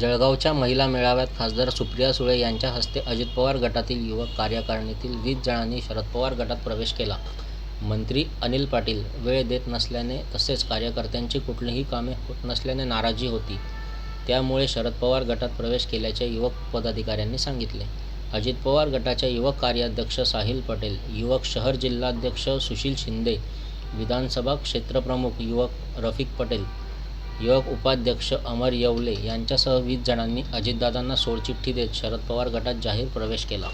जळगावच्या महिला मेळाव्यात खासदार सुप्रिया सुळे यांच्या हस्ते अजित पवार गटातील युवक कार्यकारिणीतील वीस जणांनी शरद पवार गटात प्रवेश केला. मंत्री अनिल पाटील वेळ देत नसल्याने तसेच कार्यकर्त्यांची कुठलीही कामे होत नसल्याने नाराजी होती. त्यामुळे शरद पवार गटात प्रवेश केल्याचे युवक पदाधिकाऱ्यांनी सांगितले. अजित पवार गटाच्या युवक कार्याध्यक्ष साहिल पटेल युवक शहर जिल्हाध्यक्ष सुशील शिंदे विधानसभा क्षेत्रप्रमुख युवक रफिक पटेल युवक उपाध्यक्ष अमर येवले यांच्यासह वीस जणांनी अजितदादांना सोडचिठ्ठी देत शरद पवार गटात जाहीर प्रवेश केला.